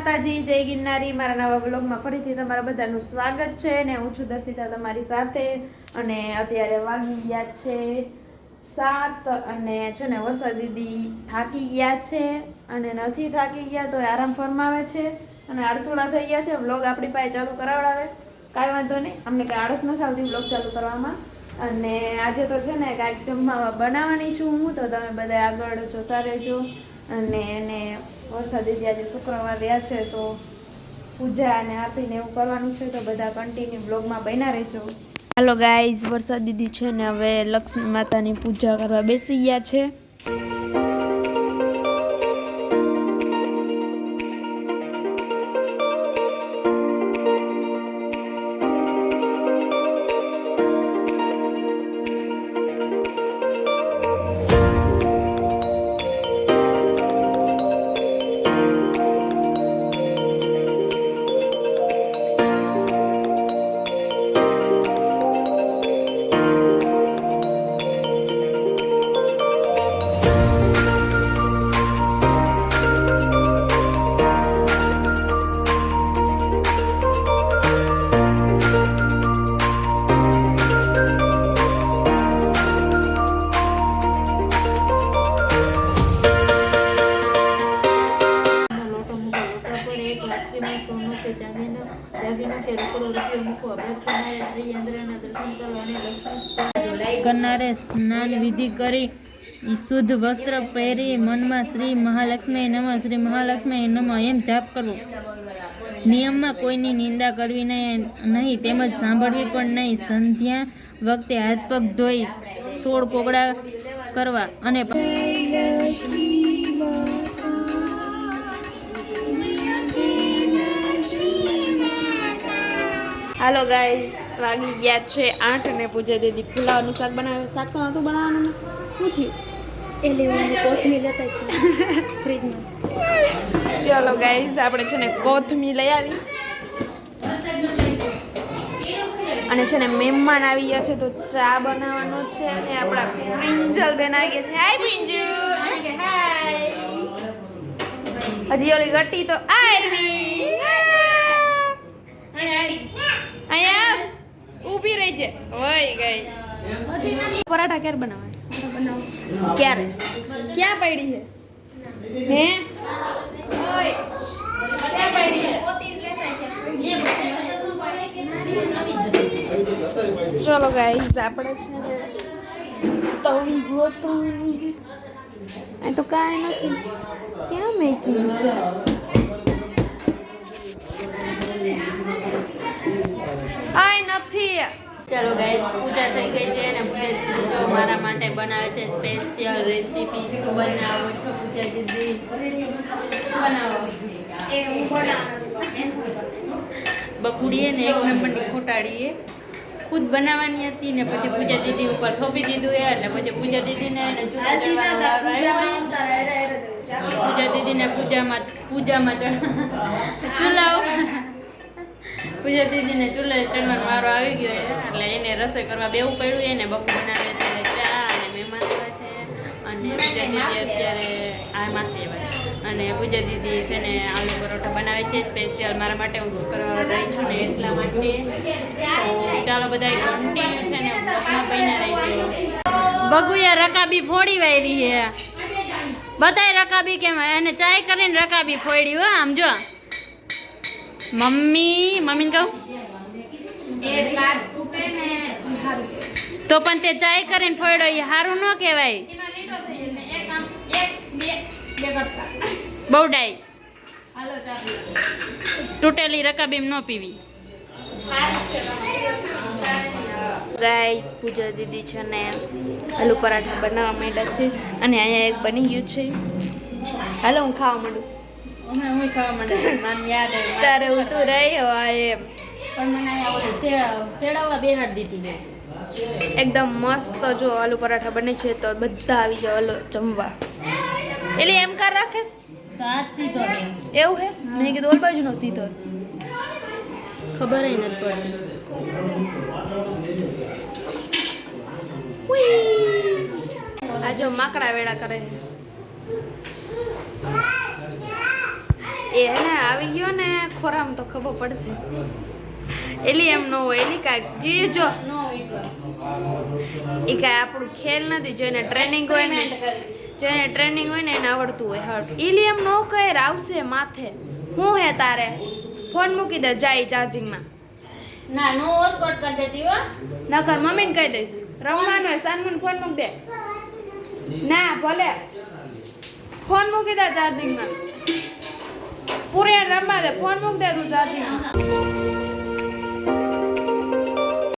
માતાજી, જય ગિરનારી. મારા નવા બ્લોગમાં ફરીથી તમારા બધાનું સ્વાગત છે ને હું છું દર્શિતા તમારી સાથે. અને અત્યારે વાગી ગયા છે સાત અને છે ને વરસાદ દીદી થાકી ગયા છે અને નથી થાકી ગયા તો આરામ ફરમાવે છે અને આળસુડા થઈ ગયા છે. બ્લોગ આપણી પાસે ચાલુ કરાવડાવે. કાંઈ વાંધો નહીં. અમને કાંઈ આળસ નથી આવતી બ્લોગ ચાલુ કરવામાં. અને આજે તો છે ને કાંઈક જમવા બનાવવાની છું હું. તો તમે બધા આગળ જોતા રહેજો. અને એને વરસાદ દીદી આજે શુક્રવાર રહ્યા છે, તો પૂજા અને આપીને એવું કરવાનું છે, તો બધા કન્ટિન્યુ બ્લોગમાં બન્યા રહેજો. હાલો ગાઈઝ વરસાદ દીદી છે ને હવે લક્ષ્મી માતાની પૂજા કરવા બેસી ગયા છે. વ્રત કરનારે સ્નાન વિધિ કરી શુદ્ધ વસ્ત્ર પહેરી મનમાં શ્રી મહાલક્ષ્મી નમઃ, શ્રી મહાલક્ષ્મી નમઃ એમ જાપ કરવો. નિયમમાં કોઈની નિંદા કરવી નહીં નહીં, તેમજ સાંભળવી પણ નહીં સંધ્યા વખતે હાથ પગ ધોઈ સોળ કોગળા કરવા અને હાલો ગાઈઝ વાગી ગયા છે આઠ અને પૂજા દીદી પુલાવનું શાક બનાવે શાક તો નહોતું બનાવવાનું ને? શું થયું? એ લેવાની કોથમીર લેતા ફ્રીજમાં. ચલો ગાઈઝ આપણે છે ને કોથમી લઈ આવી. અને છે ને મહેમાન આવી ગયા છે તો ચા બનાવવાનો છે અને આપણા પિંજલ બેન આવી ગયા છે. હાય પિંજુ હાય હજી ઓલી ગટ્ટી તો આવી. અહીંયા ઊભી રહી છે. હોય ગઈ. પરાઠા ક્યારે બનાવવા ક્યારે? ક્યાં પડી છે? હે? ઓય ક્યાં પડી છે ચલો ગાઈઝ આપણે છે ને તવી ગોતવાની અહીં તો કાંઈ નથી. ક્યાં મેકી છે આય નથી. ચાલો ગાઈસ પૂજા થઈ ગઈ છે અને પૂજા દીદી જો મારા માટે બનાવે છે સ્પેશિયલ રેસીપી શું બનાવો છો પૂજા દીદી? બનાવો? એ હું બનાવું. બકુડીએ ને એક નંબરની ખોટાડીએ ખુદ બનાવવાની હતી ને પછી પૂજા દીદી ઉપર થોપી દીધું એ એટલે પછી પૂજા દીદીને પૂજા દીદીને પૂજામાં પૂજામાં ચડ ચૂલા ઉપર પૂજા દીદીને ચૂલે ચડવાનો વારો આવી ગયો એટલે એને રસોઈ કરવા બેવું પડ્યું એને બકુ બનાવે છે એટલે ચા અને મહેમાન આવ્યા છે. અને પૂજા દીદી અત્યારે આ માસી અને પૂજા દીદી છે ને આલુ પરોઠા બનાવે છે સ્પેશિયલ. મારા માટે હું શુક્રવાર રહી છું ને એટલા માટે. તો ચાલો બધા કન્ટિન્યુ છે ને બ્લોગમાં બન્યા રહીજો. બગુયા રકાબી ફોડી વાયરી છે. બતાય રકાબી કેમ? એને ચાય કરીને રકાબી ફોડી હો, આમ જો. મમ્મી મમ્મીને કહું? તો પણ તે ચાય કરીને ફોડ્યો એ સારું ન કહેવાય. બહુ ડાય. તૂટેલી રકાબીમ ન પીવી. ગાઈસ પૂજા દીદી છે ને આલુ પરાઠા બનાવવા માંડ્યા છે. અને અહીંયા એક બની ગયું છે. હાલો હું ખાવા માંડું. હમણાં હું ખાવા માંડે મને યાદ આવ્યું તારે હું તું રહી હોય એમ. પણ મને અહીંયા શે- બેહાડ દીધી મેં. એકદમ મસ્ત જો આલુ પરાઠા બને છે તો બધા આવી જાવ આલુ જમવા. એટલે એમ કર રાખેશ? તો આ સીધો એવું હે? મેં કીધું ઓલ બાજુનો સીધો. ખબર નથી પડતી. આ જો માકડા વેળા કરે છે. એ હે આવી ગયો ને ખોરામ તો ખબર પડશે. એલી એમ ન હોય એલી કાંઈક જોઈએ જો. એ કાંઈ આપણું ખેલ નથી જેને ટ્રેનિંગ હોય ને જેને ટ્રેનિંગ હોય ને એને આવડતું હોય. હા એલી એમ ન કહે આવશે માથે. હું હે તારે? ફોન મૂકી દે જાય ચાર્જિંગમાં. ના નો હોસ્પોટ કરી દેતી હો. નકર મમ્મીને કહી દઈશ રમવાનું હોય સાનમુન ફોન મૂકી દે. ના ભલે. ફોન મૂકી દે ચાર્જિંગમાં. પૂરે રમવા દે ફોન મૂક દે તું ચાર્જિંગમાં